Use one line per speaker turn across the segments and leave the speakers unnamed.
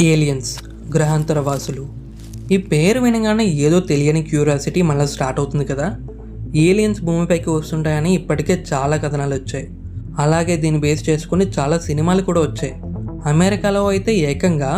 Aliens గ్రహాంతర వాసులు ఈ పేరు వినగానే ఏదో తెలియని క్యూరియాసిటీ మళ్ళీ స్టార్ట్ అవుతుంది కదా. ఏలియన్స్ భూమిపైకి వస్తుంటాయని ఇప్పటికే చాలా కథనాలు వచ్చాయి. అలాగే దీన్ని బేస్ చేసుకుని చాలా సినిమాలు కూడా వచ్చాయి. అమెరికాలో అయితే ఏకంగా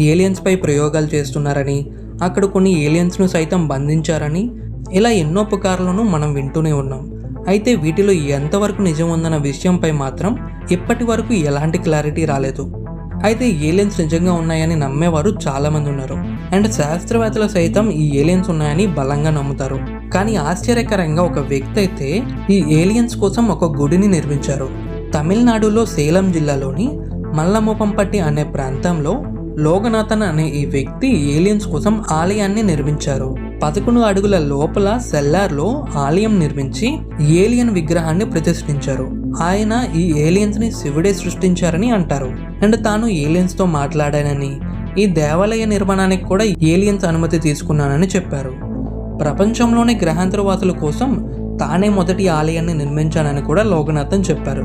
ఏలియన్స్పై ప్రయోగాలు చేస్తున్నారని అక్కడ కొన్ని ఏలియన్స్ను సైతం బంధించారని ఇలా ఎన్నో పుకార్లను మనం వింటూనే ఉన్నాం. అయితే వీటిలో ఎంతవరకు నిజం ఉందన్న విషయంపై మాత్రం ఇప్పటి వరకు ఎలాంటి క్లారిటీ రాలేదు. అయితే ఏలియన్స్ నిజంగా ఉన్నాయని నమ్మేవారు చాలా మంది ఉన్నారు. అండ్ శాస్త్రవేత్తలు సైతం ఈ ఏలియన్స్ ఉన్నాయని బలంగా నమ్ముతారు. కానీ ఆశ్చర్యకరంగా ఒక వ్యక్తి అయితే ఈ ఏలియన్స్ కోసం ఒక గుడిని నిర్మించారు. తమిళనాడులో సేలం జిల్లాలోని మల్లమూపంపట్టి అనే ప్రాంతంలో లోగనాథన్ అనే ఈ వ్యక్తి ఏలియన్స్ కోసం ఆలయాన్ని నిర్మించారు. పదకొండు అడుగుల లోపల సెల్లార్లో ఆలయం నిర్మించి ఏలియన్ విగ్రహాన్ని ప్రతిష్ఠించారు. ఆయన ఈ ఏలియన్స్ని శివుడే సృష్టించారని అంటారు. అండ్ తాను ఏలియన్స్తో మాట్లాడానని ఈ దేవాలయ నిర్మాణానికి కూడా ఏలియన్స్ అనుమతి తీసుకున్నానని చెప్పారు. ప్రపంచంలోని గ్రహాంతరవాసుల కోసం తానే మొదటి ఆలయాన్ని నిర్మించానని కూడా లోకనాథన్ చెప్పారు.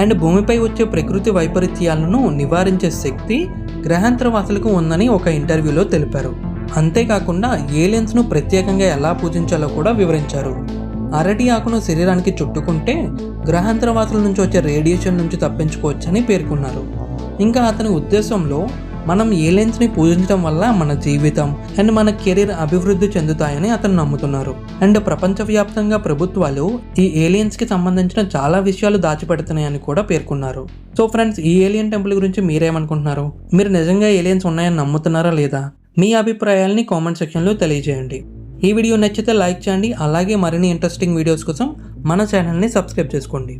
అండ్ భూమిపై వచ్చే ప్రకృతి వైపరీత్యాలను నివారించే శక్తి గ్రహాంతరవాసులకు ఉందని ఒక ఇంటర్వ్యూలో తెలిపారు. అంతేకాకుండా ఏలియన్స్ను ప్రత్యేకంగా ఎలా పూజించాలో కూడా వివరించారు. అరటి ఆకును శరీరానికి చుట్టుకుంటే గ్రహాంతరవాసుల నుంచి వచ్చే రేడియేషన్ నుంచి తప్పించుకోవచ్చని పేర్కొన్నారు. ఇంకా అతని ఉద్దేశంలో మనం ఏలియన్స్ని పూజించడం వల్ల మన జీవితం అండ్ మన కెరీర్ అభివృద్ధి చెందుతాయని అతను నమ్ముతున్నారు. అండ్ ప్రపంచవ్యాప్తంగా ప్రభుత్వాలు ఈ ఏలియన్స్కి సంబంధించిన చాలా విషయాలు దాచిపెడుతున్నాయని కూడా పేర్కొన్నారు. సో ఫ్రెండ్స్ ఈ ఏలియన్ టెంపుల్ గురించి మీరేమనుకుంటున్నారు? మీరు నిజంగా ఏలియన్స్ ఉన్నాయని నమ్ముతున్నారా లేదా? మీ అభిప్రాయాల్ని కామెంట్ సెక్షన్లో తెలియజేయండి. ఈ వీడియో నచ్చితే లైక్ చేయండి అలాగే మరిన్ని ఇంట్రెస్టింగ్ వీడియోస్ కోసం మన ఛానల్ని సబ్స్క్రైబ్ చేసుకోండి.